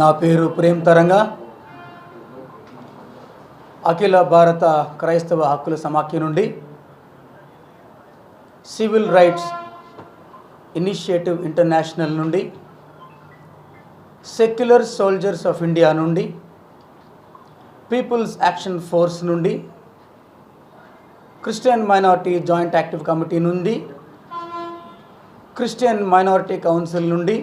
నా పేరు ప్రేమ్ తరంగా. అఖిల భారత క్రైస్తవ హక్కుల సమాఖ్య నుండి సివిల్ రైట్స్ ఇనిషియేటివ్ ఇంటర్నేషనల్ నుండి సెక్యులర్ సోల్జర్స్ ఆఫ్ ఇండియా నుండి పీపుల్స్ యాక్షన్ ఫోర్స్ నుండి Christian minority joint active committee నుండి క్రిస్టియన్ మైనారిటీ కౌన్సిల్ నుండి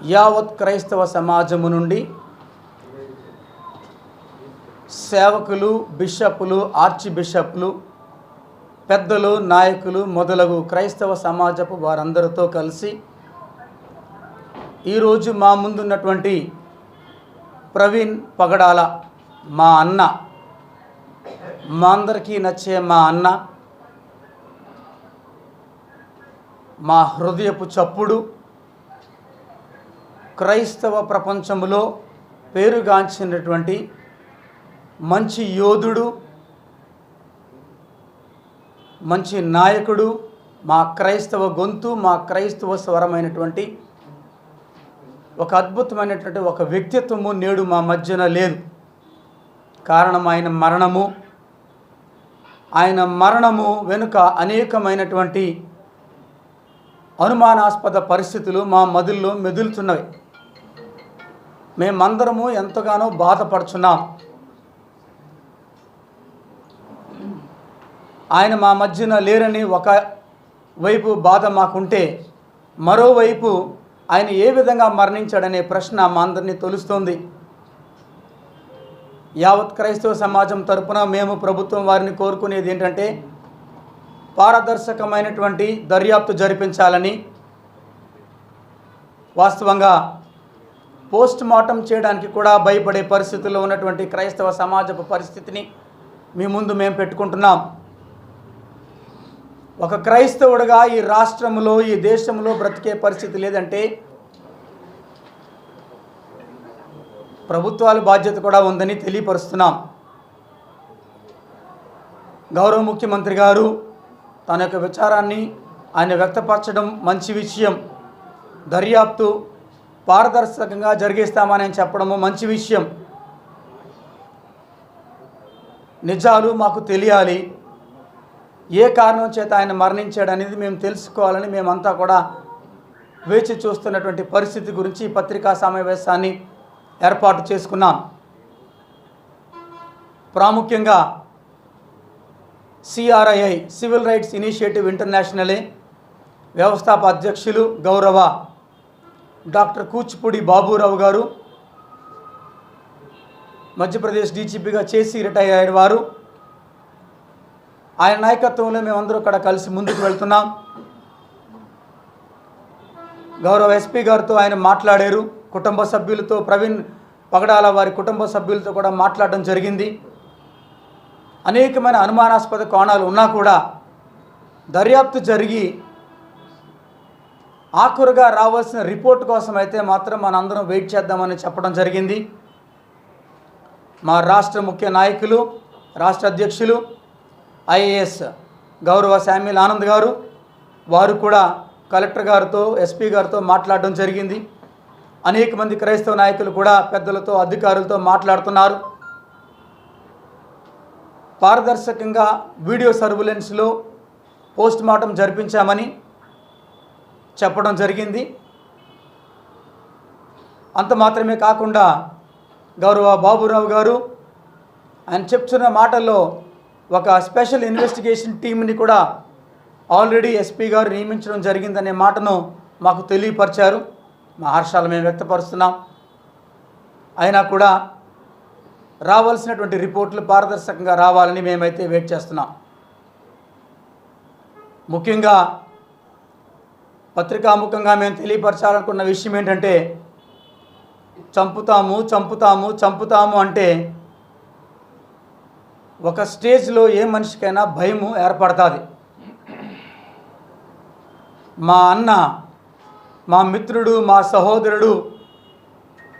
యావత్ క్రైస్తవ సమాజము నుండి సేవకులు బిషప్లు ఆర్చి బిషప్లు పెద్దలు నాయకులు మొదలగు క్రైస్తవ సమాజపు వారందరితో కలిసి ఈరోజు మా ముందున్నటువంటి ప్రవీణ్ పగడాల మా అన్న మా అందరికీ నచ్చే మా అన్న మా హృదయపు చప్పుడు క్రైస్తవ ప్రపంచంలో పేరుగాంచినటువంటి మంచి యోధుడు మంచి నాయకుడు మా క్రైస్తవ గొంతు మా క్రైస్తవ స్వరమైనటువంటి ఒక అద్భుతమైనటువంటి ఒక వ్యక్తిత్వము నేడు మా మధ్యన లేదు. కారణం ఆయన మరణము. ఆయన మరణము వెనుక అనేకమైనటువంటి అనుమానాస్పద పరిస్థితులు మా మదుల్లో మెదులుతున్నవి. మేమందరము ఎంతగానో బాధపడుచున్నాం. ఆయన మా మధ్యన లేరని ఒక వైపు బాధ మాకుంటే మరోవైపు ఆయన ఏ విధంగా మరణించాడనే ప్రశ్న మా అందరినీ తొలుస్తోంది. యావత్ క్రైస్తవ సమాజం తరపున మేము ప్రభుత్వం వారిని కోరుకునేది ఏంటంటే పారదర్శకమైనటువంటి దర్యాప్తు జరిపించాలని వాస్తవంగా పోస్ట్ మార్టం చేయడానికి కూడా భయపడే పరిస్థితుల్లో ఉన్నటువంటి క్రైస్తవ సమాజపు పరిస్థితిని మీ ముందు మేము పెట్టుకుంటున్నాం. ఒక క్రైస్తవుడిగా ఈ రాష్ట్రంలో ఈ దేశంలో బ్రతికే పరిస్థితి లేదంటే ప్రభుత్వాల బాధ్యత కూడా ఉందని తెలియపరుస్తున్నాం. గౌరవ ముఖ్యమంత్రి గారు తన యొక్క విచారాన్ని ఆయన వ్యక్తపరచడం మంచి విషయం. దర్యాప్తు పారదర్శకంగా జరిగిస్తామని చెప్పడము మంచి విషయం. నిజాలు మాకు తెలియాలి. ఏ కారణం చేత ఆయన మరణించాడనేది మేము తెలుసుకోవాలని మేమంతా కూడా వేచి చూస్తున్నటువంటి పరిస్థితి గురించి పత్రికా సమావేశాన్ని ఏర్పాటు చేసుకున్నాం. ప్రాముఖ్యంగా సిఆర్ఐఐ సివిల్ రైట్స్ ఇనిషియేటివ్ ఇంటర్నేషనలే వ్యవస్థాప అధ్యక్షులు గౌరవ డాక్టర్ కూచిపూడి బాబురావు గారు మధ్యప్రదేశ్ డీజీపీగా చేసి రిటైర్ అయిన వారు. ఆయన నాయకత్వంలో మేమందరూ ఇక్కడ కలిసి ముందుకు వెళ్తున్నాం. గౌరవ ఎస్పీ గారితో ఆయన మాట్లాడారు. కుటుంబ సభ్యులతో ప్రవీణ్ పగడాల వారి కుటుంబ సభ్యులతో కూడా మాట్లాడడం జరిగింది. అనేకమైన అనుమానాస్పద కోణాలు ఉన్నా కూడా దర్యాప్తు జరిగి ఆఖరుగా రావాల్సిన రిపోర్ట్ కోసం అయితే మాత్రం మనందరం వెయిట్ చేద్దామని చెప్పడం జరిగింది. మా రాష్ట్ర ముఖ్య నాయకులు రాష్ట్ర అధ్యక్షులు ఐఏఎస్ గౌరవ శామ్యుల్ ఆనంద్ గారు వారు కూడా కలెక్టర్ గారితో ఎస్పీ గారితో మాట్లాడడం జరిగింది. అనేక మంది క్రైస్తవ నాయకులు కూడా పెద్దలతో అధికారులతో మాట్లాడుతున్నారు. పారదర్శకంగా వీడియో సర్వలెన్స్లో పోస్ట్ మార్టం జరిపించామని చెప్పడం జరిగింది. అంత మాత్రమే కాకుండా గౌరవ బాబురావు గారు ఆయన చెప్తున్న మాటల్లో ఒక స్పెషల్ ఇన్వెస్టిగేషన్ టీంని కూడా ఆల్రెడీ ఎస్పీ గారు నియమించడం జరిగిందనే మాటను మాకు తెలియపరిచారు. మా హర్షాలు మేము వ్యక్తపరుస్తున్నాం. అయినా కూడా రావాల్సినటువంటి రిపోర్ట్లు పారదర్శకంగా రావాలని మేమైతే వెయిట్ చేస్తున్నాం. ముఖ్యంగా పత్రికాముఖంగా మేము తెలియపరచాలనుకున్న విషయం ఏంటంటే చంపుతాము చంపుతాము చంపుతాము అంటే ఒక స్టేజ్లో ఏ మనిషికైనా భయము ఏర్పడుతుంది. మా అన్న మా మిత్రుడు మా సహోదరుడు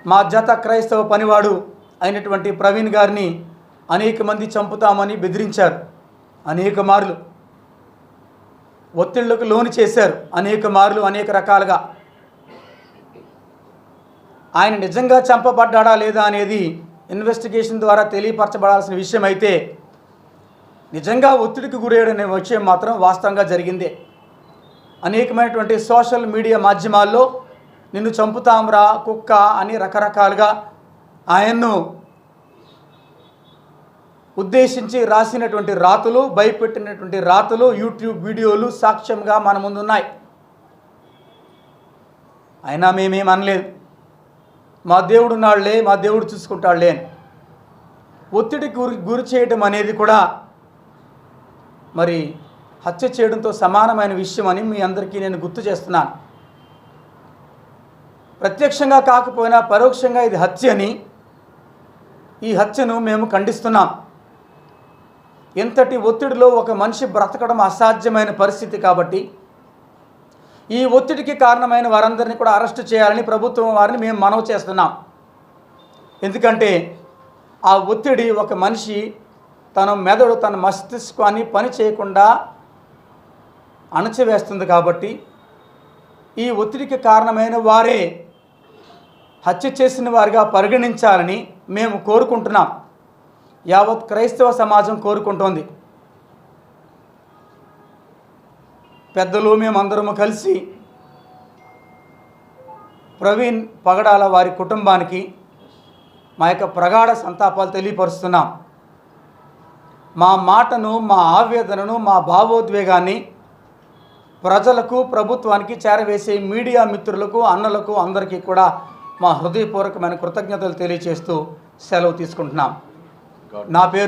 మా జత క్రైస్తవ పనివాడు అయినటువంటి ప్రవీణ్ గారిని అనేక మంది చంపుతామని బెదిరించారు. అనేక మార్లు ఒత్తిళ్ళకు లోను చేశారు అనేక మార్లు అనేక రకాలుగా. ఆయన నిజంగా చంపబడ్డాడా లేదా అనేది ఇన్వెస్టిగేషన్ ద్వారా తెలియపరచబడాల్సిన విషయం అయితే నిజంగా ఒత్తిడికి గురయ్యాడనే విషయం మాత్రం వాస్తవంగా జరిగిందే. అనేకమైనటువంటి సోషల్ మీడియా మాధ్యమాల్లో నిన్ను చంపుతాంరా కుక్క అని రకరకాలుగా ఆయన్ను ఉద్దేశించి రాసినటువంటి రాతలు భయపెట్టినటువంటి రాతలు యూట్యూబ్ వీడియోలు సాక్ష్యంగా మన ముందు ఉన్నాయి అయినా మేమేం అనలేదు. మా దేవుడు నాళ్ళే మా దేవుడు చూసుకుంటాడులే అని. ఒత్తిడికి గురి గురి చేయడం అనేది కూడా మరి హత్య చేయడంతో సమానమైన విషయం అని మీ అందరికీ నేను గుర్తు చేస్తున్నాను. ప్రత్యక్షంగా కాకపోయినా పరోక్షంగా ఇది హత్య అని ఈ హత్యను మేము ఖండిస్తున్నాం. ఇంతటి ఒత్తిడిలో ఒక మనిషి బ్రతకడం అసాధ్యమైన పరిస్థితి కాబట్టి ఈ ఒత్తిడికి కారణమైన వారందరినీ కూడా అరెస్టు చేయాలని ప్రభుత్వం వారిని మేము మనవి చేస్తున్నాం. ఎందుకంటే ఆ ఒత్తిడి ఒక మనిషి తన మెదడు తన మస్తిష్కాన్ని పని చేయకుండా అణచివేస్తుంది కాబట్టి ఈ ఒత్తిడికి కారణమైన వారే హత్య చేసిన వారిగా పరిగణించాలని మేము కోరుకుంటున్నాం. యావత్ క్రైస్తవ సమాజం కోరుకుంటోంది. పెద్దలు మేమందరము కలిసి ప్రవీణ్ పగడాల వారి కుటుంబానికి మా యొక్క ప్రగాఢ సంతాపాలు తెలియపరుస్తున్నాం. మా మాటను మా ఆవేదనను మా భావోద్వేగాన్ని ప్రజలకు ప్రభుత్వానికి చేరవేసే మీడియా మిత్రులకు అన్నలకు అందరికీ కూడా మా హృదయపూర్వకమైన కృతజ్ఞతలు తెలియజేస్తూ సెలవు తీసుకుంటున్నాం. నా పేరు